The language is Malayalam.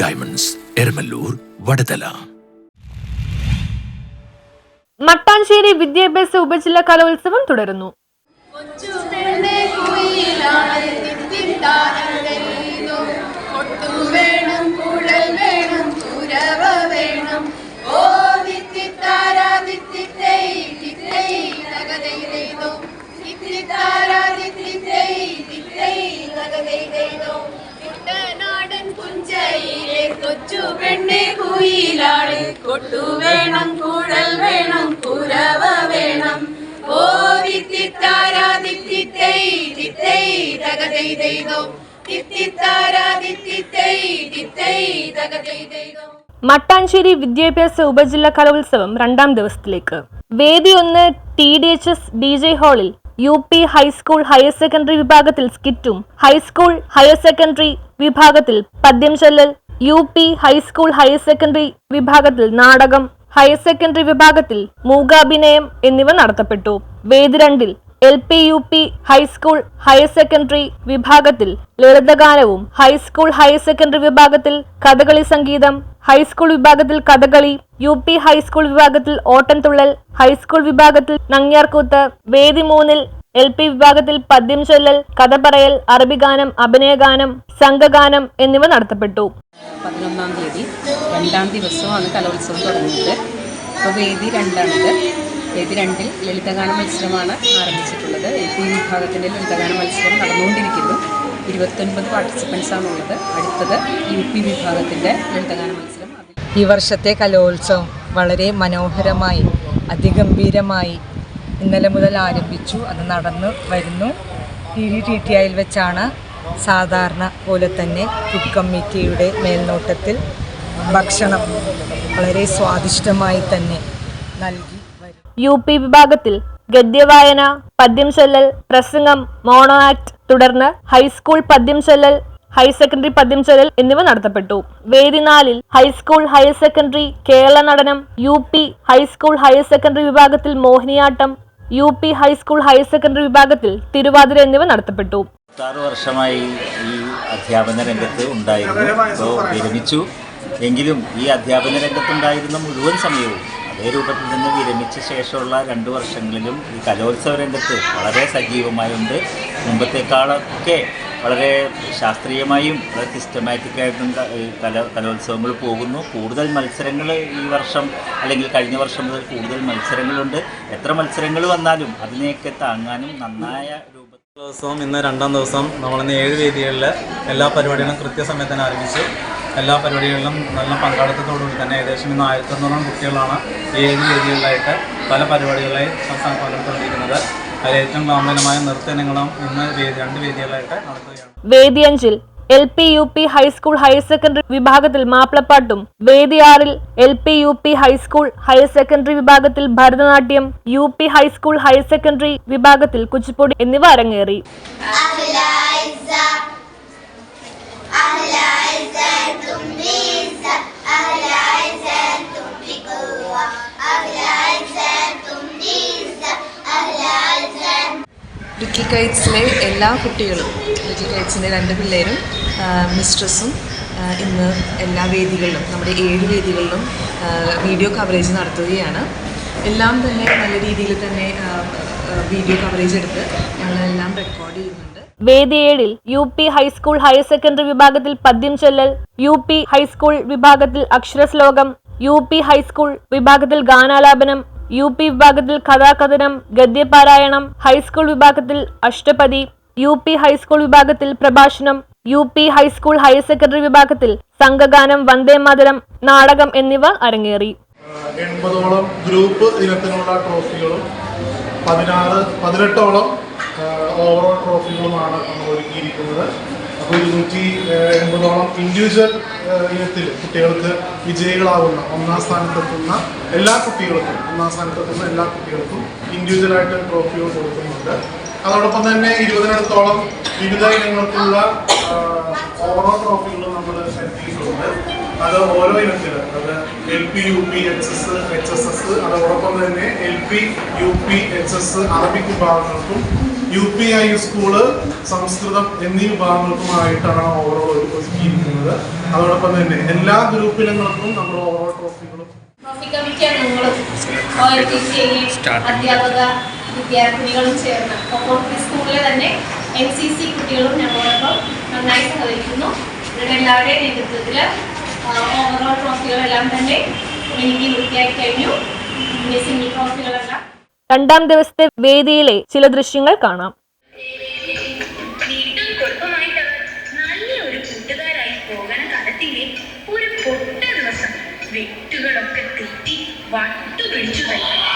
ഡയമണ്ട്സ് എരമല്ലൂർ വടതല മട്ടാഞ്ചേരി വിദ്യാഭ്യാസ ഉപജില്ല കലോത്സവം തുടരുന്നു. പെണ്ണെ കുയിലാട് കൊട്ടു വേണം കൂടൽ വേണം കുരവ വേണം. ഓ തിത്തിത്താര തിത്തിത്തൈ തിത്തൈ തകതൈതോ തിത്തിത്താര തിത്തിത്തൈ തിത്തൈ തകതൈതോ മട്ടാഞ്ചേരി വിദ്യാഭ്യാസ ഉപജില്ലാ കലോത്സവം രണ്ടാം ദിവസത്തിലേക്ക്. വേദി ഒന്ന് T D H S D J ഹാളിൽ U P high school higher secondary വിഭാഗത്തിൽ സ്കിറ്റും ഹൈസ്കൂൾ ഹയർ സെക്കൻഡറി വിഭാഗത്തിൽ പദ്യം ചൊല്ലൽ U P high school higher secondary വിഭാഗത്തിൽ നാടകം ഹയർ സെക്കൻഡറി വിഭാഗത്തിൽ മൂകാഭിനയം എന്നിവ നടത്തപ്പെട്ടു. വേദി രണ്ടിൽ L P U P high school higher secondary വിഭാഗത്തിൽ ലളിതഗാനവും ഹൈസ്കൂൾ ഹയർ സെക്കൻഡറി വിഭാഗത്തിൽ കഥകളി സംഗീതം ഹൈസ്കൂൾ വിഭാഗത്തിൽ കഥകളി യു പി ഹൈസ്കൂൾ വിഭാഗത്തിൽ ഓട്ടൻതുള്ളൽ ഹൈസ്കൂൾ വിഭാഗത്തിൽ നങ്ങ്യാർകൂത്ത് വേദി മൂന്നിൽ എൽ പി വിഭാഗത്തിൽ പദ്യം ചൊല്ലൽ കഥ പറയൽ അറബിഗാനം അഭിനയഗാനം സംഘഗാനം എന്നിവ നടത്തപ്പെട്ടു. പതിനൊന്നാം തീയതി രണ്ടാം ദിവസമാണ് കലോത്സവം തുടങ്ങിയത് ഇപ്പോൾ വേദി രണ്ടാണിത്. വേദി രണ്ടിൽ ലളിതഗാന മത്സരമാണ് ആരംഭിച്ചിട്ടുള്ളത്. എൽ പി വിഭാഗത്തിന്റെ ലളിതഗാന മത്സരം നടന്നുകൊണ്ടിരിക്കുന്നു. ഇരുപത്തൊൻപത് പാർട്ടിസിപ്പൻസ് ഉള്ളത് അടുത്തത് യു പി വിഭാഗത്തിന്റെ ലളിതഗാന മത്സരം. ഈ വർഷത്തെ കലോത്സവം വളരെ മനോഹരമായി അതിഗംഭീരമായി ഇന്നലെ മുതൽ ആരംഭിച്ചു. അത് നടന്നു വരുന്നു. ഡി ടി ടി ഐയിൽ വെച്ചാണ് സാധാരണ പോലെ തന്നെ ഫുഡ് കമ്മിറ്റിയുടെ മേൽനോട്ടത്തിൽ ഭക്ഷണം വളരെ സ്വാദിഷ്ടമായി തന്നെ നൽകി യു പി വിഭാഗത്തിൽ ഗദ്യവായന പദ്യം ചൊല്ലൽ പ്രസംഗം മോണോ ആക്ട് തുടർന്ന് ഹൈസ്കൂൾ പദ്യം ചൊല്ലൽ ഹയർ സെക്കൻഡറി പദ്യം ചൊല്ലൽ എന്നിവ നടത്തപ്പെട്ടു. വേദി നാലിൽ high school higher secondary Kerala Natanam U P high school higher secondary വിഭാഗത്തിൽ Mohiniyattam U P high school higher secondary വിഭാഗത്തിൽ തിരുവാതിര എന്നിവ നടത്തപ്പെട്ടു. ആറ് വർഷമായി ഈ അധ്യാപന രംഗത്ത് ഉണ്ടായിരുന്നു. വിരമിച്ചു. എങ്കിലും ഈ അധ്യാപന രംഗത്തുണ്ടായിരുന്ന മുഴുവൻ സമയവും അതേ രൂപത്തിൽ നിന്ന് വിരമിച്ച ശേഷമുള്ള രണ്ട് വർഷങ്ങളിലും ഈ കലോത്സവ രംഗത്ത് വളരെ സജീവമായുണ്ട്. മുമ്പത്തേക്കാളൊക്കെ വളരെ ശാസ്ത്രീയമായും വളരെ സിസ്റ്റമാറ്റിക്കായിട്ടും കല കലോത്സവങ്ങൾ പോകുന്നു. കൂടുതൽ മത്സരങ്ങൾ ഈ വർഷം അല്ലെങ്കിൽ കഴിഞ്ഞ വർഷം മുതൽ കൂടുതൽ മത്സരങ്ങളുണ്ട്. എത്ര മത്സരങ്ങൾ വന്നാലും അതിനെയൊക്കെ താങ്ങാനും നന്നായ രൂപത്തിൽ ദിവസവും ഇന്ന് രണ്ടാം ദിവസം നമ്മളിന്ന് ഏഴ് വേദികളിൽ എല്ലാ പരിപാടികളും കൃത്യസമയത്ത് തന്നെ ആരംഭിച്ചു. എല്ലാ പരിപാടികളിലും നല്ല പങ്കാളിത്തത്തോടുകൂടി തന്നെ ഏകദേശം ഇന്ന് ആയിരത്തി അറുന്നൂറോളം കുട്ടികളാണ് ഈ ഏഴ് രീതികളിലായിട്ട് പല പരിപാടികളായി സംസ്ഥാനം പങ്കെടുത്തുകൊണ്ടിരിക്കുന്നത്. അതിൽ ഏറ്റവും ഗ്രാമീണമായ നൃത്ത ഇനങ്ങളും ഇന്ന് വേദി രണ്ട് വേദികളിലായിട്ട് നടത്തുകയാണ് വേദിയഞ്ചിൽ L P U P high school higher secondary വിഭാഗത്തിൽ മാപ്പിളപ്പാട്ടും വേദിയാറിൽ ആറിൽ L P U P high school higher secondary വിഭാഗത്തിൽ Bharatanatyam U P high school higher secondary വിഭാഗത്തിൽ കുച്ചിപ്പുടി എന്നിവ അരങ്ങേറി. കൈറ്റ്സിലെ എല്ലാ കുട്ടികളും ലിറ്റിൽ കൈറ്റ്സിന്റെ രണ്ട് പിള്ളേരും മിസ്ട്രസ്സും ഇന്ന് എല്ലാ വേദികളിലും നമ്മുടെ ഏഴ് വേദികളിലും വീഡിയോ കവറേജ് നടത്തുകയാണ്. എല്ലാം തന്നെ നല്ല രീതിയിൽ തന്നെ വീഡിയോ കവറേജ് എടുത്ത് ഞങ്ങളെല്ലാം റെക്കോർഡ് ചെയ്യുന്നുണ്ട്. വേദി ഏഴിൽ U P high school higher secondary വിഭാഗത്തിൽ പദ്യം ചൊല്ലൽ യു പി ഹൈസ്കൂൾ വിഭാഗത്തിൽ അക്ഷരശ്ലോകം യു പി ഹൈസ്കൂൾ വിഭാഗത്തിൽ ഗാനാലാപനം യു പി വിഭാഗത്തിൽ കഥാകഥനം ഗദ്യപാരായണം ഹൈസ്കൂൾ വിഭാഗത്തിൽ അഷ്ടപതി യു പി ഹൈസ്കൂൾ വിഭാഗത്തിൽ പ്രഭാഷണം U P high school higher secondary വിഭാഗത്തിൽ സംഘഗാനം വന്ദേ മാതരം നാടകം എന്നിവ അരങ്ങേറി. എൺപതോളം ഗ്രൂപ്പ് ഇനത്തിനുള്ള ട്രോഫികളും പതിനാറ് പതിനെട്ടോളം ഓവറോൾ ട്രോഫികളുമാണ് നമ്മൾ ഒരുക്കിയിരിക്കുന്നത്. അപ്പോൾ ഇരുന്നൂറ്റി എൺപതോളം ഇൻഡിവിജ്വൽ ഇനത്തിൽ കുട്ടികൾക്ക് വിജയികളാവുന്ന ഒന്നാം സ്ഥാനത്തെത്തുന്ന എല്ലാ കുട്ടികൾക്കും ഒന്നാം സ്ഥാനത്തെത്തുന്ന എല്ലാ കുട്ടികൾക്കും ഇൻഡിവിജ്വലായിട്ട് ട്രോഫികൾ കൊടുക്കുന്നുണ്ട്. അതോടൊപ്പം തന്നെ ഇരുപതിനടുത്തോളം വിവിധ ഇനങ്ങൾക്കുള്ള ഓരോ ട്രോഫികളും നമ്മൾ നൽകിയിട്ടുണ്ട് അത് ഓരോ ഇനത്തിൽ അത് L P U P H S H S S അതോടൊപ്പം തന്നെ L P U P H S Arabic വിഭാഗങ്ങൾക്കും U P high school Sanskrit എന്നീ വിഭാഗങ്ങൾക്കുമായിട്ടാണ് ഓവറോൾ ഒരുക്കിയിരിക്കുന്നത് അതോടൊപ്പം തന്നെ എല്ലാ ഗ്രൂപ്പ് ഇനങ്ങൾക്കും നമ്മൾ ഓവറോൾ ട്രോഫികളും ട്രോഫി അധ്യാപക വിദ്യാർത്ഥിനികളും ചേർന്ന്. സ്കൂളിലെ തന്നെ എൻ സി സി കുട്ടികളും ഞങ്ങളോടൊപ്പം നന്നായി സഹകരിക്കുന്നു. ഇവരുടെ എല്ലാവരുടെയും നേതൃത്വത്തിൽ ഓവറോൾ ട്രോഫികളെല്ലാം തന്നെ എനിക്ക് വൃത്തിയാക്കി കഴിഞ്ഞു. പിന്നെ സിംഗിൾ ട്രോഫികളെല്ലാം രണ്ടാം ദിവസത്തെ വേദിയിലെ ചില ദൃശ്യങ്ങൾ കാണാം. ഒരു പൊട്ട ദിവസം. വെട്ടുകളൊക്കെ തെറ്റി വട്ടു പിടിച്ചു കഴിഞ്ഞു.